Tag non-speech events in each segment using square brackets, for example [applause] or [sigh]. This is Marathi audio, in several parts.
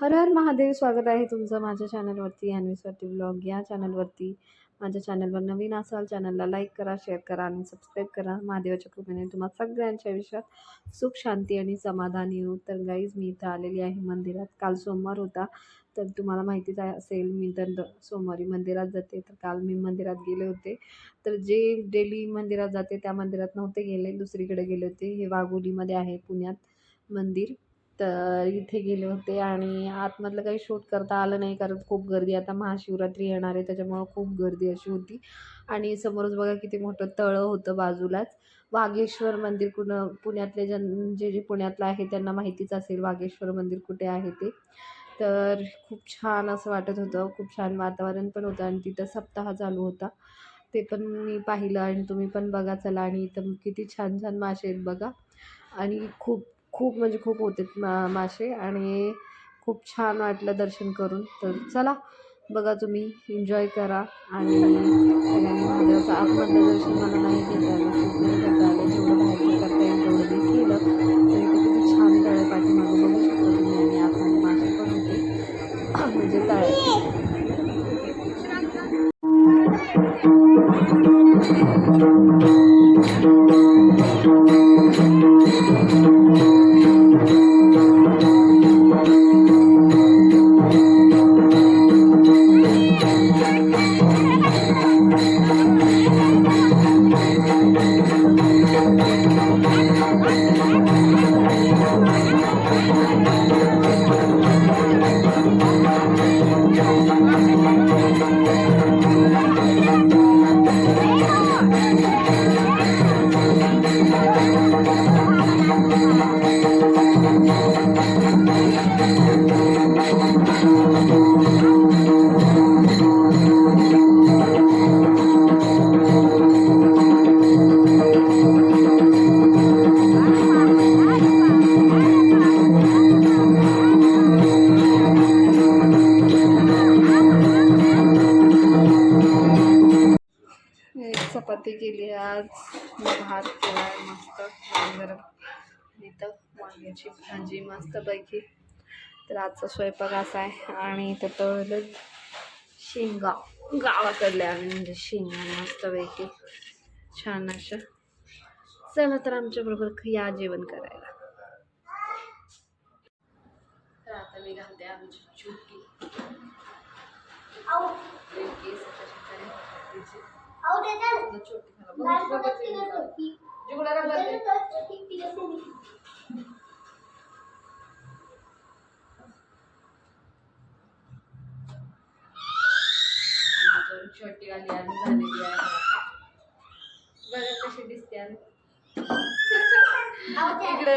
हर हर महादेव स्वागत आहे तुमचं माझ्या चॅनलवरती अन्वीसाठी ब्लॉग या चॅनलवरती माझ्या चॅनलवर नवीन असाल चॅनलला लाईक करा शेअर करा आणि सबस्क्राईब करा. महादेवाच्या कृपेने तुम्हाला सगळ्यांच्या आयुष्यात सुख शांती आणि समाधान येऊ. तर गाईज मी इथं आलेली आहे मंदिरात. काल सोमवार होता. तर तुम्हाला माहितीच आहे असेल मी तर सोमवारी मंदिरात जाते. तर काल मी मंदिरात गेले होते. तर जे डेली मंदिरात जाते त्या मंदिरात नव्हते गेले. दुसरीकडे गेले होते. हे वाघोलीमध्ये आहे पुण्यात मंदिर. तर इथे गेले होते आणि आतमधलं काही शूट करता आलं नाही कारण खूप गर्दी. आता महाशिवरात्री येणार आहे त्याच्यामुळं खूप गर्दी अशी होती. आणि समोरच बघा किती मोठं तळं होतं बाजूलाच. वाघेश्वर मंदिर कुणं पुण्यातले जन जे जे पुण्यातलं आहे त्यांना माहितीच असेल वागेश्वर मंदिर कुठे आहे ते. तर खूप छान असं वाटत होतं खूप छान वातावरण पण होतं आणि तिथं सप्ताह चालू होता. ते पण मी पाहिलं आणि तुम्ही पण बघा चला आणि इथं किती छान छान मासे आहेत बघा. आणि खूप खूप म्हणजे खूप होते मा मासे आणि खूप छान वाटलं दर्शन करून. तर चला बघा तुम्ही एन्जॉय करा आणि सगळ्यांनी महादेवाचं आतमधलं दर्शन मला नाही घेता आलं खूप नाही करता आलं. जेवढं बाहेरचं करता येईल तेवढं मी केलं. तरी इथे किती छान तळे पाठीमागं बघू शकतो तुम्ही आणि आतमध्ये मासे पण होते. [coughs] म्हणजे तळे. केली आज. भात केला आहे मस्त. गरम इथं वांग्याची भाजी मस्तपैकी. तर आजचा स्वयंपाक असा आहे. आणि इथं तळलं शेंगा. गावाकडल्या आम्ही म्हणजे शेंगा मस्तपैकी. छान अशा. चला तर आमच्याबरोबर या जेवण करायला. तर आता मी घालते आमची चुटकी. छोटी दे. आणि झालेली आहे. बघा कशी दिसते. इकडे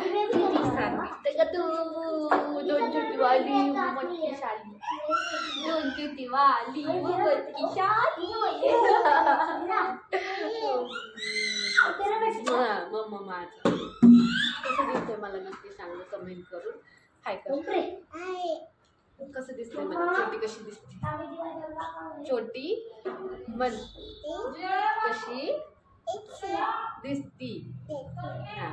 सांगते का तू वाली मोठी शाली. दोन छोटी वाली मोठी शाली. [laughs] हा, मम्मा माझं. कसं दिसतंय मला नक्की सांग कमेंट करून. हाय कर कसं दिसतंय मला? छोटी कशी दिसते? छोटी. मन. कशी? दिसती. हा.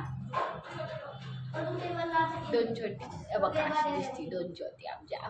दोन छोटे बघा अशी दिसती दोन छोटी आमच्या.